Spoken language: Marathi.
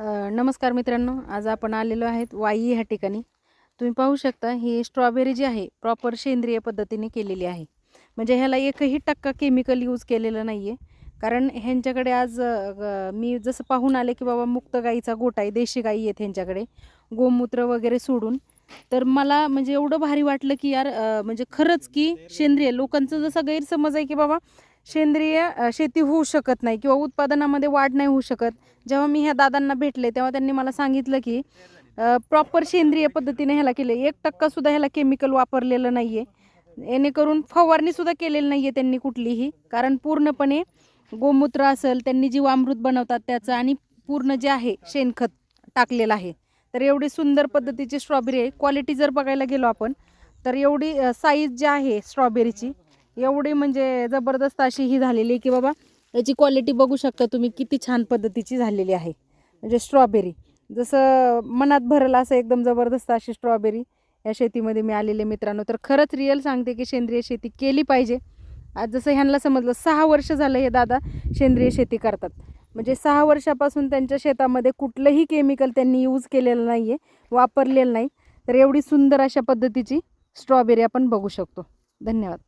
नमस्कार मित्रांनो आज आपण आलेलो आहेत वाई ह्या ठिकाणी. तुम्ही पाहू शकता ही स्ट्रॉबेरी जी आहे प्रॉपर सेंद्रिय पद्धतीने केलेली आहे. म्हणजे ह्याला एकही टक्का केमिकल यूज केलेलं नाही आहे कारण ह्यांच्याकडे आज मी जसं पाहून आले की बाबा मुक्त गाईचा गोठा आहे देशी गाई आहेत ह्यांच्याकडे गोमूत्र वगैरे सोडून. तर मला म्हणजे एवढं भारी वाटलं की यार म्हणजे खरंच की सेंद्रिय लोकांचं जसं गैरसमज आहे की बाबा सेंद्रिय शेती होऊ शकत नाही किंवा उत्पादनामध्ये वाढ नाही होऊ शकत. जेव्हा मी ह्या दादांना भेटले तेव्हा त्यांनी मला सांगितलं की प्रॉपर सेंद्रिय पद्धतीने ह्याला केलं. एक टक्का सुद्धा ह्याला केमिकल वापरलेलं नाही आहे येणेकरून फवारणी सुद्धा केलेली नाही आहे त्यांनी कुठलीही. कारण पूर्णपणे गोमूत्र असेल त्यांनी जीवामृत बनवतात त्याचं आणि पूर्ण जे आहे शेणखत टाकलेलं आहे. तर एवढी सुंदर पद्धतीची स्ट्रॉबेरी आहे. क्वालिटी जर बघायला गेलो आपण तर एवढी साईज जी आहे स्ट्रॉबेरीची एवढी म्हणजे जबरदस्त अशी ही झालेली आहे की बाबा याची क्वालिटी बघू शकता तुम्ही किती छान पद्धतीची झालेली आहे. म्हणजे स्ट्रॉबेरी जसं मनात भरलं असं एकदम जबरदस्त अशी स्ट्रॉबेरी या शेतीमध्ये मी आलेले मित्रांनो. तर खरंच रिअल सांगते की सेंद्रिय शेती केली पाहिजे. आज जसं ह्यांना समजलं सहा वर्ष झालं हे दादा सेंद्रिय शेती करतात. म्हणजे सहा वर्षापासून त्यांच्या शेतामध्ये कुठलंही केमिकल त्यांनी यूज केलेलं नाही आहे वापरलेलं नाही. तर एवढी सुंदर अशा पद्धतीची स्ट्रॉबेरी आपण बघू शकतो. धन्यवाद.